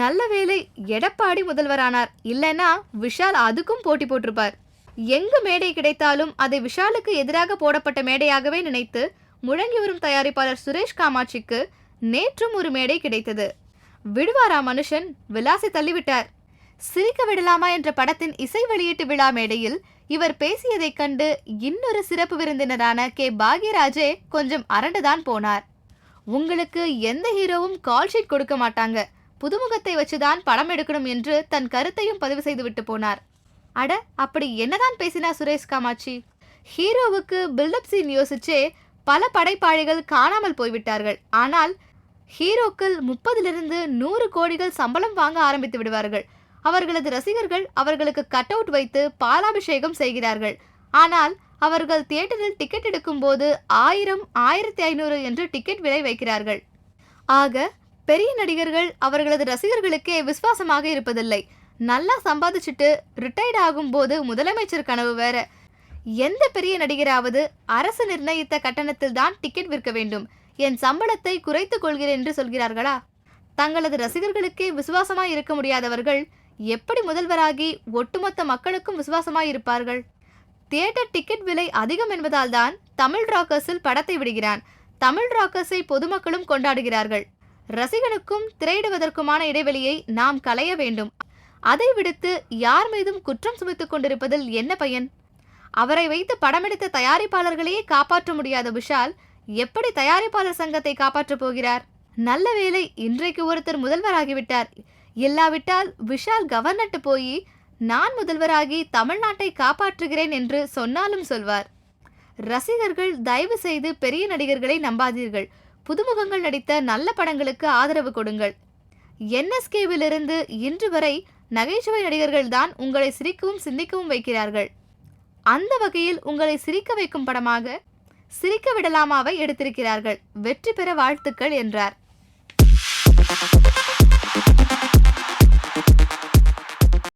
நல்ல வேளை எடப்பாடி முதல்வரானார். இல்லைன்னா விஷால் அதுக்கும் போட்டி போட்டிருப்பார். எங்கு மேடை கிடைத்தாலும் அதை விஷாலுக்கு எதிராக போடப்பட்ட மேடையாகவே நினைத்து முழங்கி வரும் தயாரிப்பாளர் சுரேஷ் காமாட்சிக்கு நேற்றும் ஒரு மேடை கிடைத்தது. விடுவாரா மனுஷன் விலாசி தள்ளிவிட்டார். சிரிக்க விடலாமா என்ற படத்தின் இசை வெளியீட்டு விழா மேடையில் இவர் பேசியதைக் கண்டு இன்னொரு சிறப்பு விருந்தினரான கே. பாக்யராஜே கொஞ்சம் அரண்டுதான் போனார். உங்களுக்கு எந்த ஹீரோவும் கால் ஷீட் கொடுக்க மாட்டாங்க. புதுமுகத்தை வச்சுதான் படம் எடுக்கணும் என்று தன் கருத்தையும் பதிவு செய்துவிட்டு போனார். அட அப்படி என்னதான் பேசினா சுரேஷ் காமாட்சி? ஹீரோவுக்கு பில்டப் சீன் யோசிச்சே பல படைப்பாளிகள் காணாமல் போய்விட்டார்கள். ஆனால் ஹீரோக்கள் முப்பதிலிருந்து நூறு கோடிகள் சம்பளம் வாங்க ஆரம்பித்து விடுவார்கள். அவர்களது ரசிகர்கள் அவர்களுக்கு கட் அவுட் வைத்து பாலாபிஷேகம் செய்கிறார்கள். ஆனால் அவர்கள் தியேட்டரில் டிக்கெட் எடுக்கும்போது ஆயிரம் ஆயிரத்தி ஐநூறு என்று டிக்கெட் விலை வைக்கிறார்கள். ஆக பெரிய நடிகர்கள் அவர்களது ரசிகர்களுக்கே விசுவாசமாக இருப்பதில்லை. நல்லா சம்பாதிச்சுட்டு ரிட்டையர்ட் ஆகும்போது முதலமைச்சர் கனவு வேற. எந்த பெரிய நடிகராவது அரசு நிர்ணயித்த கட்டணத்தில் தான் டிக்கெட் விற்க வேண்டும். என் சம்பளத்தை குறைத்துக் கொள்கிறேன் என்று சொல்கிறார்களா? தங்களது ரசிகர்களுக்கே விசுவாசமாய் இருக்க முடியாதவர்கள் எப்படி முதல்வராகி ஒட்டுமொத்த மக்களுக்கும் விசுவாசமாய் இருப்பார்கள்? தியேட்டர் டிக்கெட் விலை அதிகம் என்பதால் தான் தமிழ் ராக்கர்ஸில் படத்தை விடுகிறான். தமிழ் ராக்கர்ஸை பொதுமக்களும் கொண்டாடுகிறார்கள். ரசிகனுக்கும் திரையிடுவதற்குமான இடைவெளியை நாம் களைய வேண்டும். அதை விடுத்து யார் மீதும் குற்றம் சுமத்துக் கொண்டிருப்பதில் என்ன பயன்? அவரை வைத்து படமெடுத்த தயாரிப்பாளர்களையே காப்பாற்ற முடியாத விஷால் எப்படி தயாரிப்பாளர் சங்கத்தை காப்பாற்றப் போகிறார்? நல்ல வேளை இன்றைக்கு ஒருத்தர் முதல்வராகிவிட்டார். இல்லாவிட்டால் விஷால் கவர்னட்டு போய் நான் முதல்வராகி தமிழ்நாட்டை காப்பாற்றுகிறேன் என்று சொன்னாலும் சொல்வார். ரசிகர்கள் தயவு செய்து பெரிய நடிகர்களை நம்பாதீர்கள். புதுமுகங்கள் நடித்த நல்ல படங்களுக்கு ஆதரவு கொடுங்கள். என்எஸ்கேவிலிருந்து இன்று வரை நகைச்சுவை நடிகர்கள்தான் உங்களை சிரிக்கவும் சிந்திக்கவும் வைக்கிறார்கள். அந்த வகையில் உங்களை சிரிக்க வைக்கும் படமாக சிரிக்க விடலாமாவை எடுத்திருக்கிறார்கள். வெற்றி பெற வாழ்த்துக்கள் என்றார்.